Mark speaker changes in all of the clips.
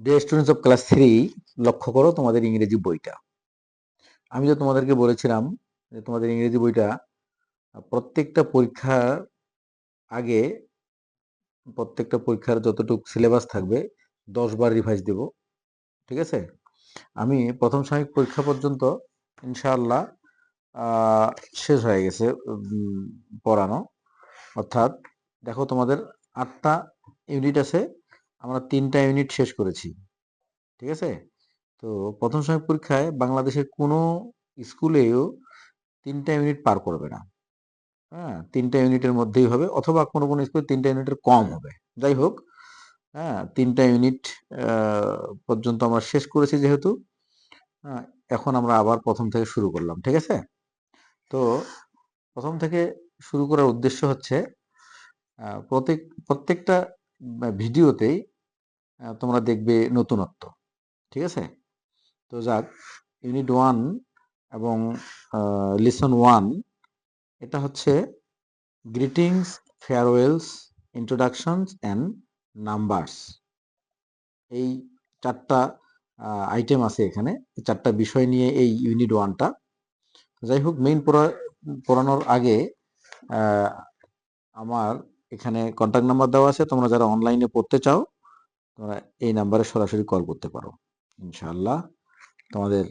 Speaker 1: The students of class three লক্ষ্য করো তোমাদের ইংরেজি বইটা। আমি যে তোমাদেরকে বলেছিলাম যে তোমাদের ইংরেজি বইটা প্রত্যেকটা পরীক্ষার আগে, প্রত্যেকটা পরীক্ষার যতটুকু সিলেবাস থাকবে, দশ বার রিভাইজ দেব। ঠিক আছে? আমি প্রথম সাময়িক পরীক্ষা পর্যন্ত ইনশাআল্লাহ শেষ হয়ে গেছে পড়ানো। অর্থাৎ দেখো তোমাদের আটটা ইউনিট আছে। আমরা তিনটা ইউনিট শেষ করেছি। ঠিক আছে? তো প্রথম সাময়িক পরীক্ষায় বাংলাদেশের কোনো স্কুলেও তিনটা ইউনিট পার করবে না। হ্যাঁ তিনটা ইউনিটের মধ্যেই হবে অথবা কোনো কোনো স্কুলে তিনটা ইউনিটের কম হবে। যাই হোক হ্যাঁ তিনটা ইউনিট পর্যন্ত আমরা শেষ করেছি যেহেতু হ্যাঁ, এখন আমরা আবার প্রথম থেকে শুরু করলাম ঠিক আছে? তো প্রথম থেকে শুরু করার উদ্দেশ্য হচ্ছে প্রত্যেক প্রত্যেকটা ভিডিওতেই তোমরা দেখবে নতুনত্ব, ঠিক আছে? তো যাক, ইউনিট ওয়ান এবং লিসন ওয়ান, এটা হচ্ছে greetings, farewells, introductions and numbers. এই চারটা আইটেম আছে এখানে চারটা বিষয় নিয়ে এই ইউনিট ওয়ানটা। যাই হোক মেইন পড়ানোর আগে আমার এখানে কন্ট্যাক্ট নাম্বার দেওয়া আছে, তোমরা যারা অনলাইনে পড়তে চাও তোমরা এই নাম্বারে সরাসরি কল করতে পারো। ইনশাআল্লাহ তোমাদের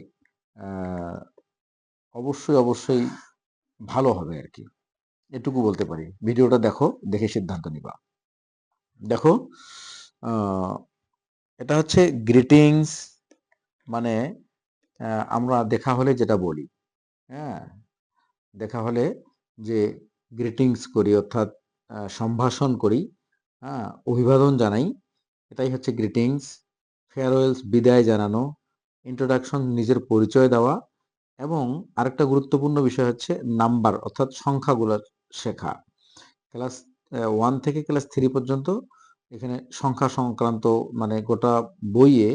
Speaker 1: অবশ্যই অবশ্যই ভালো হবে আর কি। এটুকু বলতে পারি। ভিডিওটা দেখো, দেখে সিদ্ধান্ত নিবা। দেখো এটা হচ্ছে গ্রিটিংস মানে আমরা দেখা হলে যেটা বলি। হ্যাঁ দেখা হলে যে গ্রিটিংস করি অর্থাৎ সম্ভাষণ করি হ্যাঁ অভিবাদন জানাই এটাই হচ্ছে গ্রিটিংস ফেয়ারওয়েলস বিদায় জানানো ইন্ট্রোডাকশন নিজের পরিচয় দেওয়া এবং আরেকটা গুরুত্বপূর্ণ বিষয় হচ্ছে নাম্বার অর্থাৎ সংখ্যাগুলো শেখা। ক্লাস ওয়ান থেকে ক্লাস থ্রি পর্যন্ত এখানে সংখ্যা সংক্রান্ত মানে গোটা বইয়ে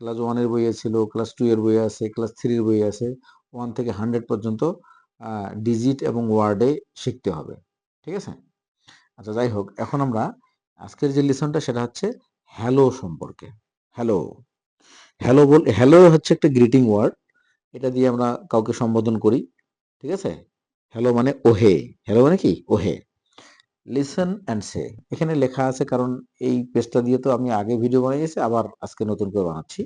Speaker 1: ক্লাস ওয়ানের বইয়ে ছিল ক্লাস টু এর বই আছে ক্লাস থ্রির বই আছে ওয়ান থেকে হান্ড্রেড পর্যন্ত ডিজিট এবং ওয়ার্ডে শিখতে হবে। ঠিক আছে? আচ্ছা যাই হোক, এখন আমরা আজকের যে লিসনটা সেটা হচ্ছে হ্যালো সম্পর্কে। হ্যালো হ্যালো বল হ্যালো হচ্ছে একটা গ্রিটিং ওয়ার্ড এটা দিয়ে আমরা কাউকে সম্বোধন করি, ঠিক আছে? হ্যালো মানে ওহে হ্যালো মানে কি? ওহে। লিসন অ্যান্ড সে এখানে লেখা আছে কারণ এই পেজটা দিয়ে তো আমি আগে ভিডিও বানিয়েছি আবার আজকে নতুন করে বানাচ্ছি।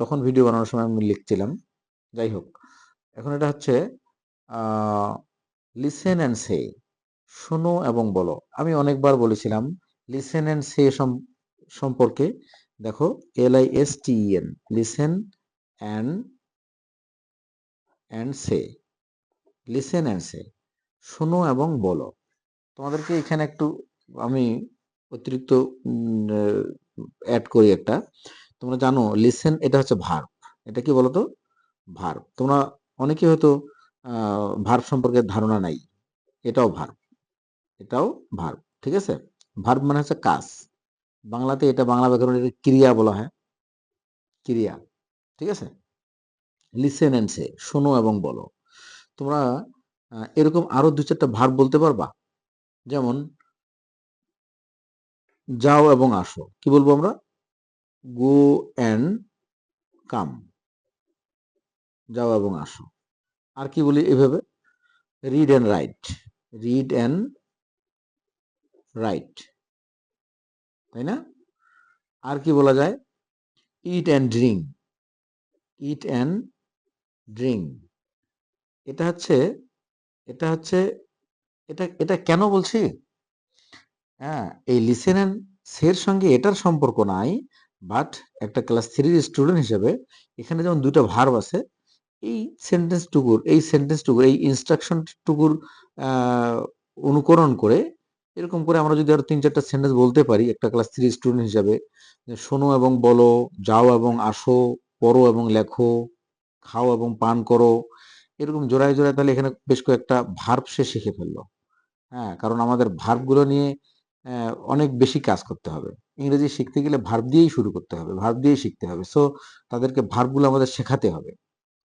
Speaker 1: তখন ভিডিও বানানোর সময় আমি লিখছিলাম। যাই হোক, এখন এটা হচ্ছে লিসেন অ্যান্ড সে শোনো এবং বলো। আমি অনেকবার বলেছিলাম লিসেন অ্যান্ড সে সম্পর্কে দেখো L I S T N listen and and say listen and say শোনো এবং বলো। তোমাদেরকে এখানে একটু আমি অতিরিক্ত অ্যাড করি একটা। তোমরা জানো লিসেন এটা হচ্ছে ভার্ব এটা কি বলতো? ভার্ব তোমরা অনেকে হয়তো ভার্ব সম্পর্কে ধারণা নাই। এটাও ভার্ব এটাও ভার্ব ঠিক আছে? ভার্ব মানে হচ্ছে কাজ। বাংলাতে এটা বাংলা ব্যাকরণের ক্রিয়া বলা হয়। ক্রিয়া, ঠিক আছে? লিসেন এন্ড সে শোনো এবং বলো। তোমরা এরকম আরও দু চারটা ভার্ব বলতে পারবা? যেমন, যাও এবং আসো। কি বলব আমরা? গো অ্যান্ড কাম যাও এবং আসো। আর কি বলি এভাবে? Read and write read and write তাই না? আর কি বলা যায়? Eat and drink eat and drink এটা হচ্ছে এটা হচ্ছে, এটা এটা কেন বলছি? হ্যাঁ এই লিসেন অ্যান্ড সের সঙ্গে এটার সম্পর্ক নাই বাট একটা ক্লাস থ্রির স্টুডেন্ট হিসেবে এখানে যেমন দুটো ভার্ব আছে, এই সেন্টেন্স টুকুর, এই সেন্টেন্স টুকুর, এই ইনস্ট্রাকশন টুকুর অনুকরণ করে এরকম করে আমরা যদি আরও তিন চারটা সেন্টেন্স বলতে পারি, একটা ক্লাস থ্রি স্টুডেন্ট হিসাবে শোনো এবং বলো, যাও এবং আসো, পড়ো এবং লেখো, খাও এবং পান করো, এরকম জোড়ায় জোড়ায় তাহলে এখানে বেশ কয়েকটা ভার্ব সে শিখে ফেলল। হ্যাঁ কারণ আমাদের ভার্বগুলো নিয়ে অনেক বেশি কাজ করতে হবে। ইংরেজি শিখতে গেলে ভার্ব দিয়েই শুরু করতে হবে ভার্ব দিয়েই শিখতে হবে। সো তাদেরকে ভার্বগুলো আমাদের শেখাতে হবে,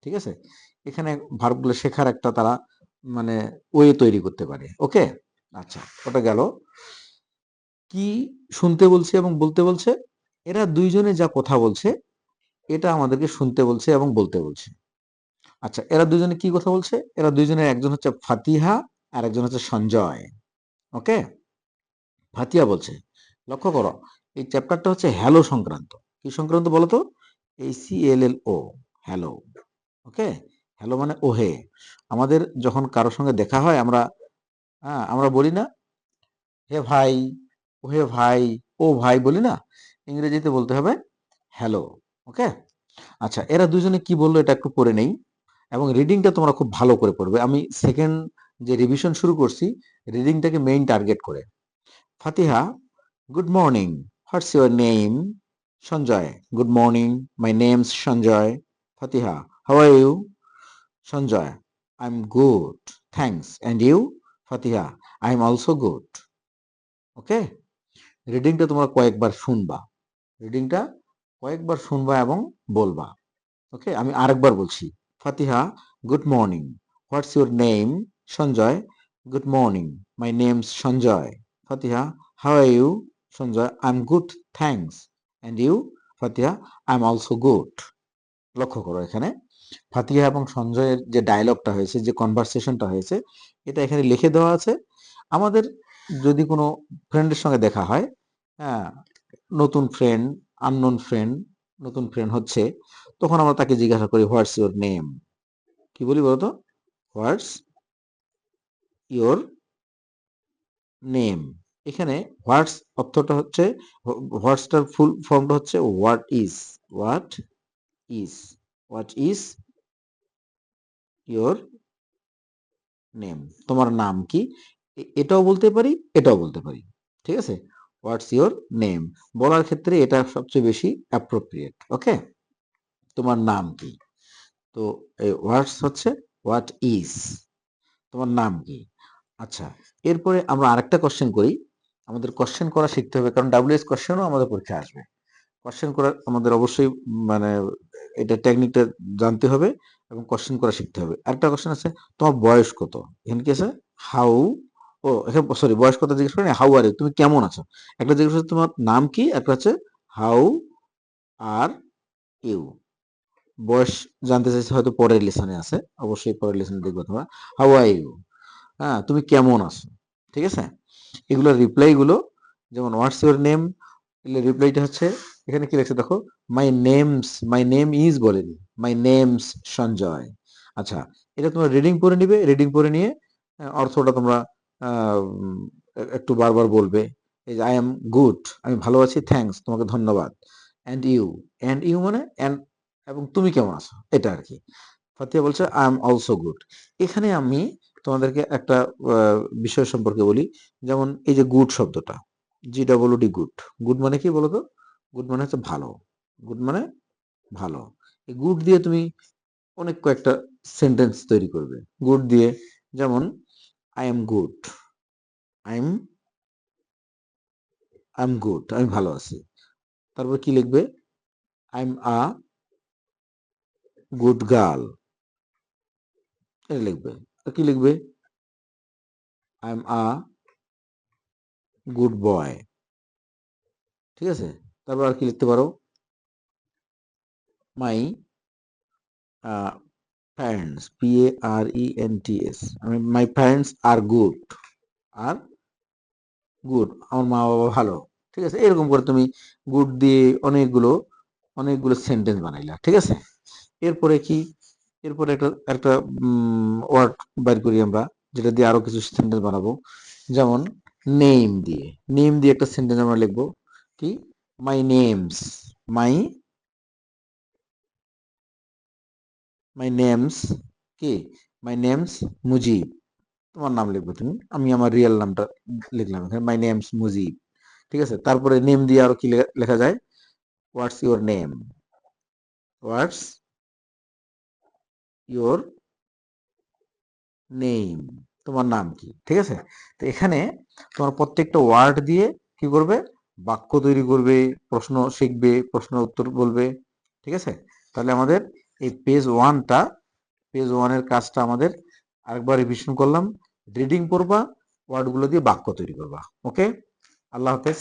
Speaker 1: ঠিক আছে? এখানে ভার্বগুলো শেখার একটা তারা মানে ওয়ে তৈরি করতে পারে ওকে আচ্ছা ওটা গেল। কি শুনতে বলছে এবং বলতে বলছে? এরা দুইজনে যা কথা বলছে, এটা আমাদেরকে শুনতে বলছে এবং বলতে বলছে। আচ্ছা এরা দুজনে কি কথা বলছে? এরা দুইজনে একজন হচ্ছে ফাতিহা আর একজন হচ্ছে সঞ্জয়। ওকে? ফাতিহা বলছে, লক্ষ্য করো, এই চ্যাপ্টারটা হচ্ছে হ্যালো সংক্রান্ত। কি সংক্রান্ত বলো তো? এই C L L O hello. Okay? Hello মানে ওহে। আমাদের যখন কারোর সঙ্গে দেখা হয়, আমরা হ্যাঁ আমরা বলি না, হে ভাই ও হে ভাই, ও ভাই বলি না, ইংরেজিতে বলতে হবে হ্যালো ওকে আচ্ছা এরা দুজনে কি বলল এটা একটু পড়ে নেই, এবং রিডিংটা তোমরা খুব ভালো করে পড়বে। আমি সেকেন্ড যে রিভিশন শুরু করছি রিডিংটাকে মেইন টার্গেট করে। Fatiha good morning what's your name Sanjay good morning my name's Sanjay. Fatiha how are you Sanjay I am good thanks and you Fatiha I am also good okay রিডিংটা তোমরা কয়েকবার শুনবা। রিডিংটা কয়েকবার শুনবা এবং বলবা। ওকে আমি আরেকবার বলছি। Fatiha good morning what's your name Sanjay good morning my name's Sanjay. Fatiha how are you Sanjay I am good thanks and you Fatiha I am also good লক্ষ্য করো এখানে। ফাতিহা এবং সঞ্জয়ের যে ডায়লগটা হয়েছে, যে কনভারসেশনটা হয়েছে, এটা এখানে লিখে দেওয়া আছে। আমাদের যদি কোনো ফ্রেন্ডের সঙ্গে দেখা হয় হ্যাঁ নতুন ফ্রেন্ড আননোন ফ্রেন্ড নতুন ফ্রেন্ড হচ্ছে, তখন আমরা তাকে জিজ্ঞাসা করি হোয়াটস ইউর নেম কি বলি বলতো হোয়াটস ইউর নেম এখানে হোয়াটস অর্থটা হচ্ছে হোয়াটসটার ফুল ফর্মটা হচ্ছে what is what is what is your name তোমার নাম কি? এটাও বলতে পারি, এটাও বলতে পারি। ঠিক আছে? হোয়াটস ইউর নেম বলার ক্ষেত্রে এটা সবচেয়ে বেশি অ্যাপ্রোপ্রিয়েট ওকে তোমার নাম কি? তো এই হোয়াটস হচ্ছে হোয়াট ইজ তোমার নাম কি? আচ্ছা এরপরে আমরা আরেকটা কোশ্চেন করি। আমাদের কোশ্চেন করা শিখতে হবে, কারণ ডাব্লিউএস কোশ্চেনও আমাদের পরীক্ষা আসবে। কোশ্চেন করা আমাদের অবশ্যই মানে এটা টেকনিকটা জানতে হবে এবং কোশ্চেন করা শিখতে হবে। আরেকটা কোশ্চেন আছে, তোমার বয়স কত? এখানে কি আছে? হাউ ও, এখানে সরি বয়স কত জিজ্ঞেস করেন হাউ আর তুমি কেমন আছো? একটা জিজ্ঞেস করছে, তোমার নাম কি? একটা হচ্ছে হাউ আর ইউ বয়স জানতে চাইছে, হয়তো পরের লেসনে আছে। অবশ্যই পরের লেসনে দেখব তোমরা। হাউ আর ইউ হ্যাঁ তুমি কেমন আছো? ঠিক আছে? এগুলো রিপ্লাই গুলো, যেমন হোয়াটস ইউর নেম রিপ্লাইটা হচ্ছে এখানে কি লেখছে দেখো? My name's my name is বলেনি। My name's Sanjay. আচ্ছা এটা তোমরা রিডিং পড়ে নিবে। রিডিং পড়ে নিয়ে অর্থটা তোমরা একটু বারবার বলবে। এই যে আই এম গুড আমি ভালো আছি থ্যাঙ্কস তোমাকে ধন্যবাদ। অ্যান্ড ইউ অ্যান্ড ইউ মানে অ্যান্ড এবং তুমি কেমন আছো? এটা আর কি। ফাতিয়া বলছে আই এম অলসো গুড এখানে আমি তোমাদেরকে একটা বিষয় সম্পর্কে বলি। যেমন এই যে গুড শব্দটা G double D good good মানে কি বলতো? গুড মানে হচ্ছে ভালো। গুড মানে ভালো। এই গুড দিয়ে তুমি অনেক কয়েকটা সেন্টেন্স তৈরি করবে। গুড দিয়ে যেমন I am good I am I am good আমি ভালো আছি। তারপর কি লিখবে? I am a good girl এটা লিখবে। আর কি লিখবে? I am a good boy ঠিক আছে? তারপর আর কি লিখতে পারো? My parents P A R E N T S আমি my parents are good are good আমার মা বাবা ভালো, ঠিক আছে? এরকম করে তুমি গুড দিয়ে অনেকগুলো অনেকগুলো সেন্টেন্স বানাইলা, ঠিক আছে? এরপরে কি? এরপরে একটা একটা ওয়ার্ড বাইর করি আমরা, যেটা দিয়ে আরও কিছু সেন্টেন্স বানাবো। যেমন নেম দিয়ে নেম দিয়ে একটা সেন্টেন্স আমরা লিখব, কি? মাই নেমস মাই মাই নেমস কি মাই নেমস মুজিব তোমার নাম লিখবে তুমি। আমি আমার রিয়েল নামটা লিখলাম। এখানে মাই নেমস মুজিব ঠিক আছে? তারপরে নেম দিয়ে আরও কি লেখা যায়? What's your name what's your name তোমার নাম কি? ঠিক আছে? তো এখানে তোমার প্রত্যেকটা ওয়ার্ড দিয়ে কি করবে? বাক্য তৈরি করবে, প্রশ্ন শিখবে প্রশ্ন উত্তর বলবে, ঠিক আছে? তাহলে আমাদের এই পেজ ওয়ানটা পেজ ওয়ানের কাজটা আমাদের আরেকবার রিভিশন করলাম। রিডিং পড়বা ওয়ার্ডগুলো দিয়ে বাক্য তৈরি করবা ওকে আল্লাহ হাফেজ।